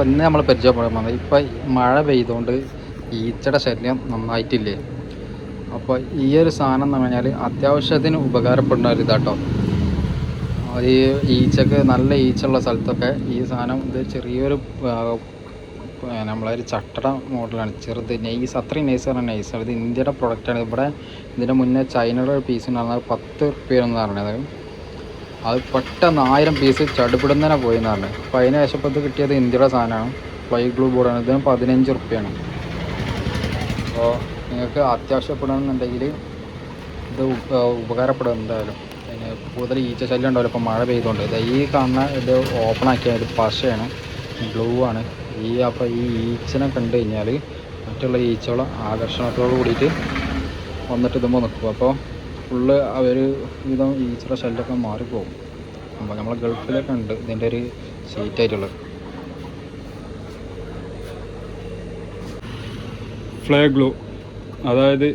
അപ്പോൾ ഇന്ന് നമ്മൾ പരിചയപ്പെടാൻ വന്നത് മഴ പെയ്തുകൊണ്ട് ഈച്ചയുടെ ശല്യം നന്നായിട്ടില്ലേ? അപ്പോൾ ഈ ഒരു സാധനം എന്ന് പറഞ്ഞാൽ അത്യാവശ്യത്തിന് ഉപകാരപ്പെടുന്ന ഒരു ഇതാട്ടോ. ഈ ഈച്ചക്ക് നല്ല ഈച്ചുള്ള സ്ഥലത്തൊക്കെ ഈ സാധനം ഇത് ചെറിയൊരു നമ്മളൊരു ചട്ടട മോഡലാണ്. ചെറുത് നെയ്സ് അത്രയും നൈസാണ് നൈസാണ്. ഇത് ഇന്ത്യയുടെ പ്രൊഡക്റ്റാണ് ഇവിടെ ഇതിന്റെ മുന്നേ ചൈനയുടെ ഒരു പീസ് ഉണ്ടായിരുന്നത് പത്ത് റുപ്യ എന്ന് പറഞ്ഞത്. അത് പെട്ടെന്ന് ആയിരം പീസ് ചടുപിടുന്നതിനെ പോയി എന്നാണ് അപ്പം അതിന് ഇത് കിട്ടിയത് ഇന്ത്യയുടെ സാധനമാണ്. ഫ്ലൈ ഗ്ലൂ ബോർഡാണ് ഇതിന് പതിനഞ്ച് റുപ്യാണ്. അപ്പോൾ നിങ്ങൾക്ക് അത്യാവശ്യപ്പെടണമെന്നുണ്ടെങ്കിൽ ഇത് ഉപകാരപ്പെടും എന്തായാലും. പിന്നെ കൂടുതൽ ഈച്ച ശല്യം ഉണ്ടാവില്ല ഇപ്പോൾ മഴ പെയ്തുകൊണ്ട് ഇത് ഈ കാണുന്ന ഇത് ഓപ്പൺ ആക്കിയാൽ ഇത് പശയാണ്. ബ്ലൂ ആണ്. ഈ അപ്പോൾ ഈ ഈച്ചനെ കണ്ടു കഴിഞ്ഞാൽ മറ്റുള്ള ഈച്ചകൾ ആകർഷണത്തോട് കൂടിയിട്ട് വന്നിട്ട് ഇതുമ്പോൾ നിൽക്കും. അപ്പോൾ ഫുള്ള് അവർ വിധം ഈച്ചയുടെ ശല്യമൊക്കെ മാറിപ്പോകും. അപ്പോൾ നമ്മളെ ഗൾഫിലൊക്കെ ഉണ്ട്. ഇതിന്റെ ഒരു ഷീറ്റ് ആയിട്ടുള്ളത്. ഫ്ലേ ഗ്ലൂ അതായത്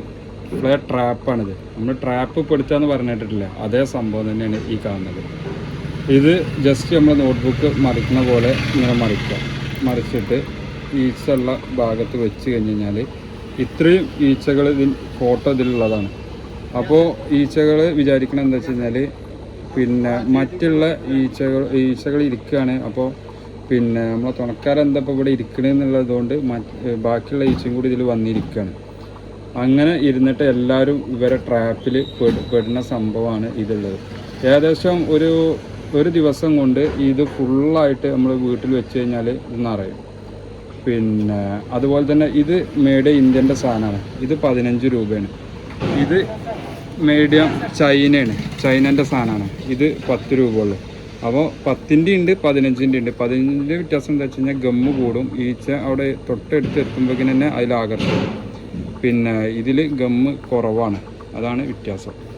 ഫ്ലേ ട്രാപ്പാണിത് നമ്മൾ ട്രാപ്പ് പെടുത്താന്ന് പറഞ്ഞിട്ടില്ല അതേ സംഭവം തന്നെയാണ് ഈ കാണുന്നത്. ഇത് ജസ്റ്റ് നമ്മൾ നോട്ട്ബുക്ക് മറിക്കുന്ന പോലെ ഇങ്ങനെ മറിക്കുക. മറിച്ചിട്ട് ഈച്ച ഉള്ള ഭാഗത്ത് വെച്ച് കഴിഞ്ഞ് കഴിഞ്ഞാൽ ഇത്രയും ഈച്ചകൾ ഇതിൽ ഫോട്ടോ ഇതിലുള്ളതാണ്. അപ്പോൾ ഈച്ചകൾ വിചാരിക്കണം എന്താ വെച്ച് കഴിഞ്ഞാൽ പിന്നെ മറ്റുള്ള ഈച്ചകൾ ഈച്ചകൾ ഇരിക്കുകയാണ് അപ്പോൾ പിന്നെ നമ്മളെ തുണക്കാരെന്താ ഇപ്പോൾ ഇവിടെ ഇരിക്കണമെന്നുള്ളതുകൊണ്ട് ബാക്കിയുള്ള ഈച്ചയും കൂടി ഇതിൽ വന്നിരിക്കുകയാണ് അങ്ങനെ ഇരുന്നിട്ട് എല്ലാവരും ഇവരെ ട്രാപ്പിൽ പെടുന്ന സംഭവമാണ് ഇതുള്ളത്. ഏകദേശം ഒരു ഒരു ദിവസം കൊണ്ട് ഇത് ഫുള്ളായിട്ട് നമ്മൾ വീട്ടിൽ വെച്ച് കഴിഞ്ഞാൽ നിറയും. പിന്നെ അതുപോലെ തന്നെ ഇത് മേഡ് ഇന്ത്യന്റെ സാധനമാണ്. ഇത് പതിനഞ്ച് രൂപയാണ്. ഇത് മീഡിയം ചൈനയാണ്. ചൈനന്റെ സാധനമാണ്. ഇത് പത്ത് രൂപ ഉള്ളു അപ്പോൾ പത്തിന്റെ ഉണ്ട് പതിനഞ്ചിന്റെ ഉണ്ട്. പതിനഞ്ചിന്റെ വ്യത്യാസം എന്താ വെച്ച് കഴിഞ്ഞാൽ ഗമ്മ് കൂടും. ഈച്ച അവിടെ തൊട്ടടുത്ത് എത്തുമ്പോഴേക്കും തന്നെ അതിൽ ആകർഷിക്കും. പിന്നെ ഇതിൽ ഗമ്മ് കുറവാണ്. അതാണ് വ്യത്യാസം.